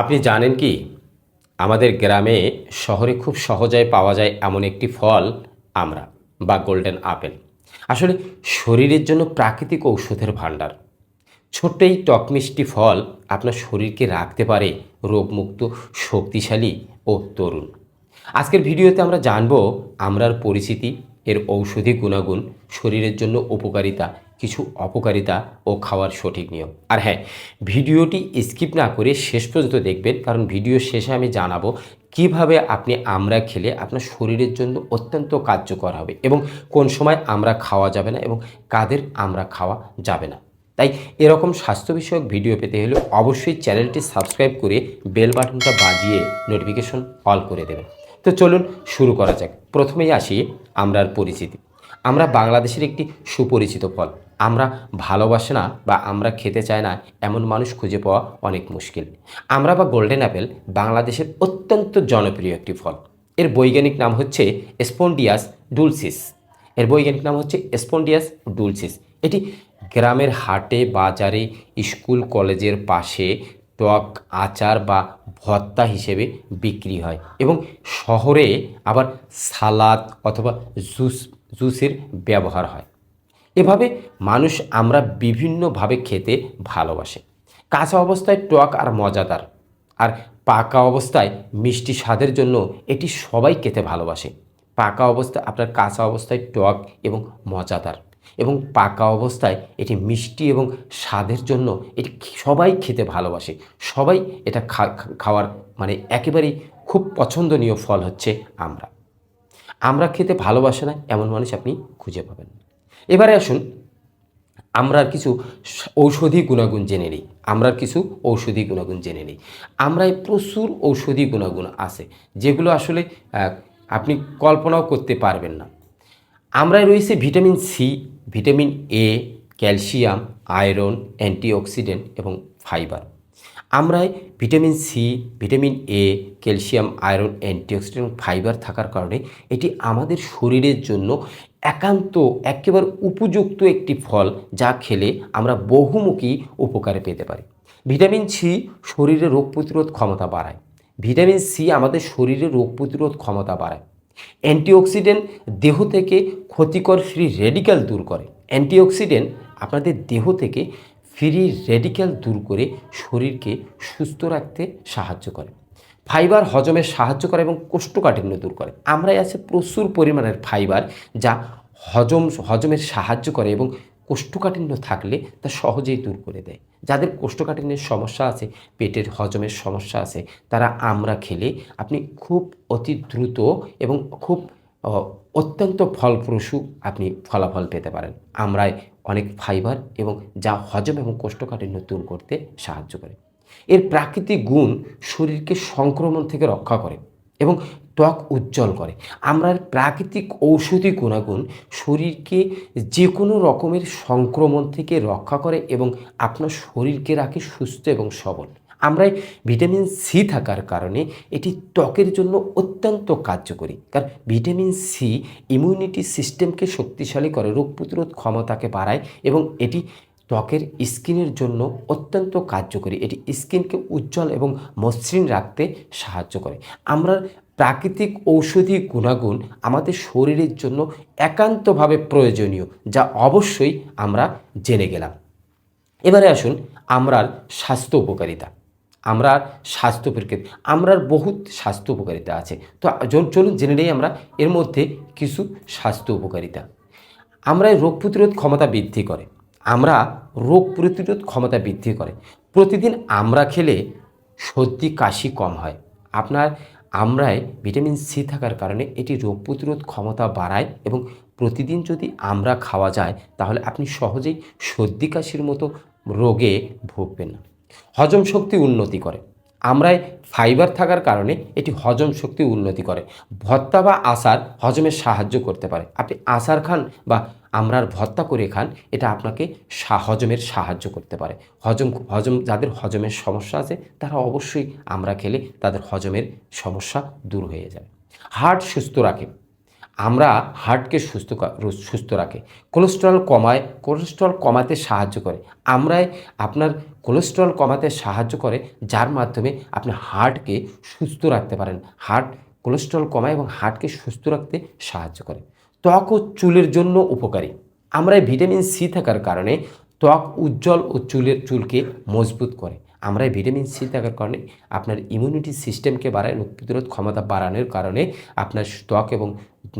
আপনি জানেন কি? আমাদের গ্রামে শহরে খুব সহজেই পাওয়া যায় এমন একটি ফল, আমরা, বা গোল্ডেন আপেল আসলে শরীরের জন্য প্রাকৃতিক ঔষধের ভাণ্ডার। ছোট্ট এই টক মিষ্টি ফল আপনার শরীরকে রাখতে পারে রোগমুক্ত, শক্তিশালী ও তরুণ। আজকের ভিডিওতে আমরা জানব আমরার পরিচিতি, এর ঔষধি গুণাগুণ, শরীরের জন্য উপকারিতা কিছু অপকারিতা ও খাওয়ার সঠিক নিয়ম। আর হ্যাঁ ভিডিওটি স্কিপ না করে শেষ পর্যন্ত দেখবেন, কারণ ভিডিও শেষে আমি জানাব কীভাবে আপনি আমরা খেলে আপনার শরীরের জন্য অত্যন্ত কার্যকর হবে এবং কোন সময় আমরা খাওয়া যাবে না এবং কাদের আমরা খাওয়া যাবে না। তাই এরকম স্বাস্থ্য বিষয়ক ভিডিও পেতে হলে অবশ্যই চ্যানেলটি সাবস্ক্রাইব করে বেল বাটনটা বাজিয়ে নোটিফিকেশন অল করে দেবেন। তো চলুন শুরু করা যাক। প্রথমেই আসি আমরার পরিচিতি। আমরা বাংলাদেশের একটি সুপরিচিত ফল। আমরা ভালোবাসে না বা আমরা খেতে চাই না এমন মানুষ খুঁজে পাওয়া অনেক মুশকিল। আমরা বা গোল্ডেন অ্যাপেল বাংলাদেশের অত্যন্ত জনপ্রিয় একটি ফল। এর বৈজ্ঞানিক নাম হচ্ছে স্পন্ডিয়াস ডুলসিস। এর বৈজ্ঞানিক নাম হচ্ছে স্পন্ডিয়াস ডুলসিস। এটি গ্রামের হাটে, বাজারে, স্কুল, কলেজের পাশে টক আচার বা ভত্তা হিসেবে বিক্রি হয় এবং শহরে আবার সালাদ অথবা জুস জুসের ব্যবহার হয়। এভাবে মানুষ আমরা বিভিন্নভাবে খেতে ভালোবাসে। কাঁচা অবস্থায় টক আর মজাদার, আর পাকা অবস্থায় মিষ্টি স্বাদের জন্য এটি সবাই খেতে ভালোবাসে। পাকা অবস্থায় আপনার কাঁচা অবস্থায় টক এবং মজাদার, এবং পাকা অবস্থায় এটি মিষ্টি এবং স্বাদের জন্য এটি সবাই খেতে ভালোবাসে। সবাই এটা খাওয়ার মানে একেবারেই খুব পছন্দনীয় ফল হচ্ছে আমরা। আমরা খেতে ভালোবাসে না, এমন মানুষ আপনি খুঁজে পাবেন এবারে আসুন, আমরার কিছু ঔষধি গুণাগুণ জেনে নিই। আমরার কিছু ঔষধি গুণাগুণ জেনে নিই। আমরায় প্রচুর ঔষধি গুণাগুণ আছে, যেগুলো আসলে আপনি কল্পনাও করতে পারবেন না। আমরায় রয়েছে vitamin C, vitamin A, calcium, iron, antioxidant এবং fibre. আমরায় vitamin C, vitamin A, calcium, iron, antioxidant fibre থাকার কারণে এটি আমাদের শরীরের জন্য একান্ত, একেবারে উপযুক্ত একটি ফল যা খেলে আমরা বহুমুখী উপকারে পেতে পারি। ভিটামিন সি শরীরে রোগ প্রতিরোধ ক্ষমতা বাড়ায়। ভিটামিন সি আমাদের শরীরে রোগ প্রতিরোধ ক্ষমতা বাড়ায়। অ্যান্টিঅক্সিডেন্ট দেহ থেকে ক্ষতিকর ফ্রি রেডিক্যাল দূর করে। অ্যান্টিঅক্সিডেন্ট আপনাদের দেহ থেকে ফ্রি রেডিক্যাল দূর করে শরীরকে সুস্থ রাখতে সাহায্য করে। ফাইবার হজমে সাহায্য করে এবং কোষ্ঠকাঠিন্য দূর করে। আমরাই আছে প্রচুর পরিমাণের ফাইবার যা হজম হজমের সাহায্য করে এবং কোষ্ঠকাঠিন্য থাকলে তা সহজেই দূর করে দেয়। যাদের কোষ্ঠকাঠিন্যের সমস্যা আছে, পেটের হজমের সমস্যা আছে, তারা আমরা খেলে আপনি খুব অতি দ্রুত এবং খুব অত্যন্ত ফলপ্রসূ আপনি ফলাফল পেতে পারেন। আমরাই অনেক ফাইবার এবং যা হজম এবং কোষ্ঠকাঠিন্য দূর করতে সাহায্য করে। এর প্রাকৃতিক গুণ শরীরকে সংক্রমণ থেকে রক্ষা করে এবং ত্বক উজ্জ্বল করে। আমরা প্রাকৃতিক ঔষধি গুণাগুণ শরীরকে যে কোনো রকমের সংক্রমণ থেকে রক্ষা করে এবং আপনার শরীরকে রাখে সুস্থ এবং সবল। আমরা ভিটামিন সি থাকার কারণে এটি ত্বকের জন্য অত্যন্ত কার্যকরী। কারণ ভিটামিন সি ইমিউনিটি সিস্টেমকে শক্তিশালী করে, রোগ প্রতিরোধ ক্ষমতাকে বাড়ায় এবং এটি ত্বকের স্কিনের জন্য অত্যন্ত কার্যকরী। এটি স্কিনকে উজ্জ্বল এবং মসৃণ রাখতে সাহায্য করে। আমরা প্রাকৃতিক ঔষধি গুণাগুণ আমাদের শরীরের জন্য একান্তভাবে প্রয়োজনীয়, যা অবশ্যই আমরা জেনে গেলাম। এবারে আসুন আমরার স্বাস্থ্য উপকারিতা। আমরার স্বাস্থ্য উপকারিতা, আমরার বহুত স্বাস্থ্য উপকারিতা আছে। তো চলুন জেনে নেই আমরা এর মধ্যে কিছু স্বাস্থ্য উপকারিতা। আমরা রোগ প্রতিরোধ ক্ষমতা বৃদ্ধি করে। আমরা রোগ প্রতিরোধ ক্ষমতা বৃদ্ধি করে। প্রতিদিন আমরা খেলে সর্দি, কাশি কম হয়। আপনার আমরায় ভিটামিন সি থাকার কারণে এটি রোগ প্রতিরোধ ক্ষমতা বাড়ায় এবং প্রতিদিন যদি আমরা খাওয়া যায়, তাহলে আপনি সহজেই সর্দি, কাশির মতো রোগে ভুগবেন না। হজম শক্তি উন্নতি করে। আমরায় ফাইবার থাকার কারণে এটি হজম শক্তি উন্নতি করে। ভত্তা বা আচার হজমে সাহায্য করতে পারে। আপনি আচার খান বা আমরার ভত্তা করে খান, এটা আপনাকে হজমের সাহায্য করতে পারে। হজম হজম যাদের হজমের সমস্যা আছে, তারা অবশ্যই আমরা খেলে তাদের হজমের সমস্যা দূর হয়ে যাবে হার্ট সুস্থ রাখে। আমরা হার্টকে সুস্থ সুস্থ রাখে। কোলেস্ট্রল কমায় কোলেস্ট্রল কমাতে সাহায্য করে। আমরাই আপনার কোলেস্ট্রল কমাতে সাহায্য করে, যার মাধ্যমে আপনি হার্টকে সুস্থ রাখতে পারেন। হার্ট কোলেস্ট্রল কমায় এবং হার্টকে সুস্থ রাখতে সাহায্য করে। ত্বক ও চুলের জন্য উপকারী। আমরা ভিটামিন সি থাকার কারণে ত্বক উজ্জ্বল ও চুলের, চুলকে মজবুত করে। আমরা ভিটামিন সি থাকার কারণে আপনার ইমিউনিটি সিস্টেমকে বাড়ায়, রোগ প্রতিরোধ ক্ষমতা বাড়ানোর কারণে আপনার ত্বক এবং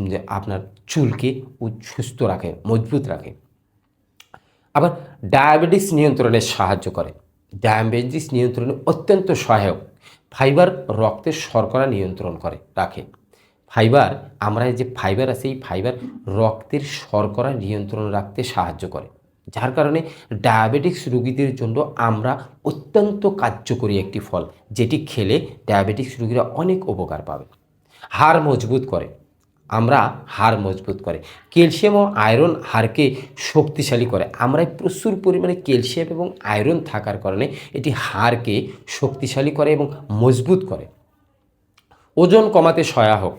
যে আপনার চুলকে সুস্থ রাখে, মজবুত রাখে। আবার ডায়াবেটিস নিয়ন্ত্রণে সাহায্য করে। ডায়াবেটিস নিয়ন্ত্রণে অত্যন্ত সহায়ক। ফাইবার রক্তের শর্করা নিয়ন্ত্রণ করে, রাখে। ফাইবার, আমরা যে ফাইবার আছে, এই ফাইবার রক্তের শর্করা নিয়ন্ত্রণ রাখতে সাহায্য করে। যার কারণে ডায়াবেটিক্স রোগীদের জন্য আমরা অত্যন্ত কার্যকরী একটি ফল, যেটি খেলে ডায়াবেটিক্স রোগীরা অনেক উপকার পাবে। হাড় মজবুত করে আমরা হাড় মজবুত করে। ক্যালসিয়াম ও আয়রন হাড়কে শক্তিশালী করে। আমরা প্রচুর পরিমাণে ক্যালসিয়াম এবং আয়রন থাকার কারণে এটি হাড়কে শক্তিশালী করে এবং মজবুত করে। ওজন কমাতে সহায়ক।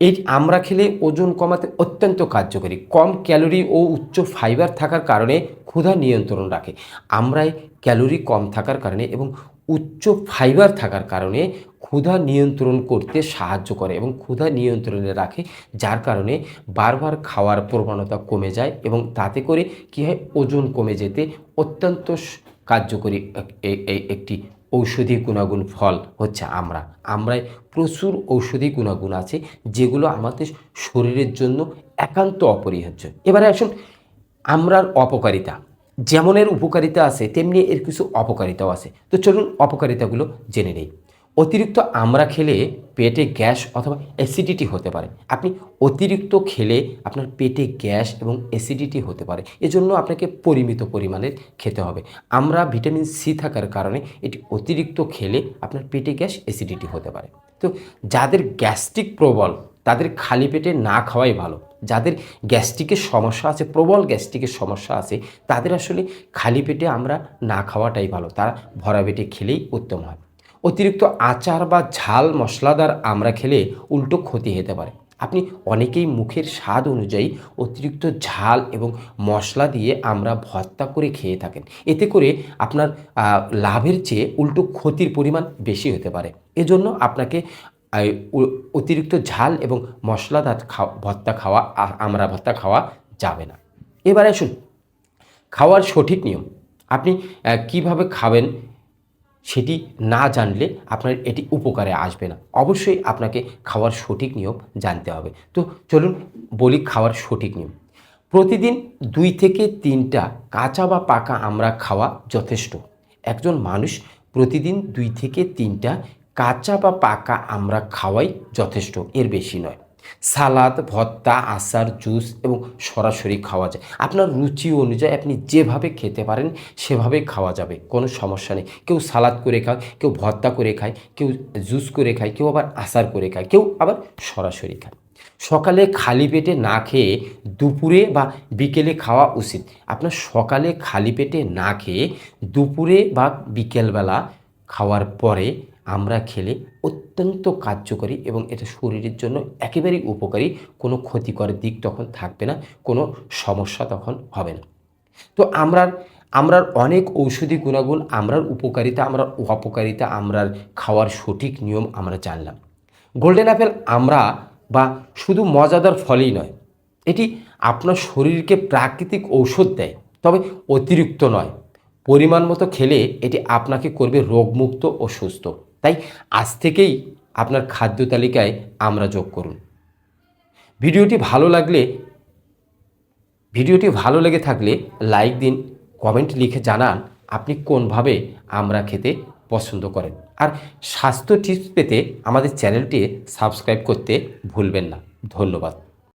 এই আমরা খেলে ওজন কমাতে অত্যন্ত কার্যকরী। কম ক্যালোরি ও উচ্চ ফাইবার থাকার কারণে ক্ষুধা নিয়ন্ত্রণ রাখে। আমরাই ক্যালোরি কম থাকার কারণে এবং উচ্চ ফাইবার থাকার কারণে ক্ষুধা নিয়ন্ত্রণ করতে সাহায্য করে এবং ক্ষুধা নিয়ন্ত্রণে রাখে, যার কারণে বারবার খাওয়ার প্রবণতা কমে যায় এবং তাতে করে কী হয়, ওজন কমে যেতে অত্যন্ত কার্যকরী একটি ঔষধি গুণাগুণ ফল হচ্ছে আমরা। আমরায় প্রচুর ঔষধি গুণাগুণ আছে যেগুলো আমাদের শরীরের জন্য একান্ত অপরিহার্য। এবারে আসুন আমরার অপকারিতা। যেমন এর উপকারিতা আছে, তেমনি এর কিছু অপকারিতাও আছে। তো চলুন অপকারিতাগুলো জেনে নেই। অতিরিক্ত আমরা খেলে পেটে গ্যাস অথবা অ্যাসিডিটি হতে পারে। আপনি অতিরিক্ত খেলে আপনার পেটে গ্যাস এবং অ্যাসিডিটি হতে পারে। এজন্য আপনাকে পরিমিত পরিমাণের খেতে হবে। আমরা ভিটামিন সি থাকার কারণে এটি অতিরিক্ত খেলে আপনার পেটে গ্যাস অ্যাসিডিটি হতে পারে। তো যাদের গ্যাস্ট্রিক প্রবল তাদের খালি পেটে না খাওয়াই ভালো। যাদের গ্যাস্ট্রিকের সমস্যা আছে, প্রবল গ্যাস্ট্রিকের সমস্যা আছে, তাদের আসলে খালি পেটে আমরা না খাওয়াটাই ভালো। তারা ভরা পেটে খেলেই উত্তম হয়। অতিরিক্ত আচার বা ঝাল মশলাদার আমরা খেলে উল্টো ক্ষতি হতে পারে। আপনি অনেকেই মুখের স্বাদ অনুযায়ী অতিরিক্ত ঝাল এবং মশলা দিয়ে আমরা ভর্তা করে খেয়ে থাকেন। এতে করে আপনার লাভের চেয়ে উল্টো ক্ষতির পরিমাণ বেশি হতে পারে। এজন্য আপনাকে অতিরিক্ত ঝাল এবং মশলাদার খাওয়া ভর্তা খাওয়া আমরা ভর্তা খাওয়া যাবে না। এবারে আসুন, খাওয়ার সঠিক নিয়ম। আপনি কীভাবে খাবেন সেটি না জানলে আপনার এটি উপকারে আসবে না। অবশ্যই আপনাকে খাওয়ার সঠিক নিয়ম জানতে হবে। তো চলুন বলি খাওয়ার সঠিক নিয়ম। প্রতিদিন দুই থেকে তিনটা কাঁচা বা পাকা আমরা খাওয়া যথেষ্ট। একজন মানুষ প্রতিদিন দুই থেকে তিনটা কাঁচা বা পাকা আমরা খাওয়াই যথেষ্ট, এর বেশি নয়। সালাদ, ভর্তা, আচার, জুস এবং সরাসরি খাওয়া যায়। আপনার রুচি অনুযায়ী আপনি যেভাবে খেতে পারেন, সেভাবে খাওয়া যাবে, কোনো সমস্যা নেই। কেউ সালাদ করে খায়, কেউ ভর্তা করে খায়, কেউ জুস করে খায়, কেউ আবার আচার করে খায়, কেউ আবার সরাসরি খায়। সকালে খালি পেটে না খেয়ে দুপুরে বা বিকেলে খাওয়া উচিত। আপনার সকালে খালি পেটে না খেয়ে দুপুরে বা বিকেলবেলা খাওয়ার পরে আমরা খেলে অত্যন্ত কার্যকরী এবং এটা শরীরের জন্য একেবারেই উপকারী। কোনো ক্ষতিকর দিক তখন থাকবে না, কোনো সমস্যা তখন হবে না। তো আমরার আমরার অনেক ঔষধি গুণাগুণ, আমরার উপকারিতা, আমরার অপকারিতা, আমরার খাওয়ার সঠিক নিয়ম আমরা জানলাম। গোল্ডেন অ্যাপেল আমরা বা শুধু মজাদার ফলই নয়, এটি আপনার শরীরকে প্রাকৃতিক ঔষধ দেয়, তবে অতিরিক্ত নয়। পরিমাণ মতো খেলে এটি আপনাকে করবে রোগমুক্ত ও সুস্থ। তাই আজ থেকেই আপনার খাদ্য তালিকায় আমরা যোগ করুন। ভিডিওটি ভালো লাগলে, ভিডিওটি ভালো লেগে থাকলে লাইক দিন, কমেন্ট লিখে জানান আপনি কোনভাবে আমরা খেতে পছন্দ করেন। আর স্বাস্থ্য টিপস পেতে আমাদের চ্যানেলটি সাবস্ক্রাইব করতে ভুলবেন না। ধন্যবাদ।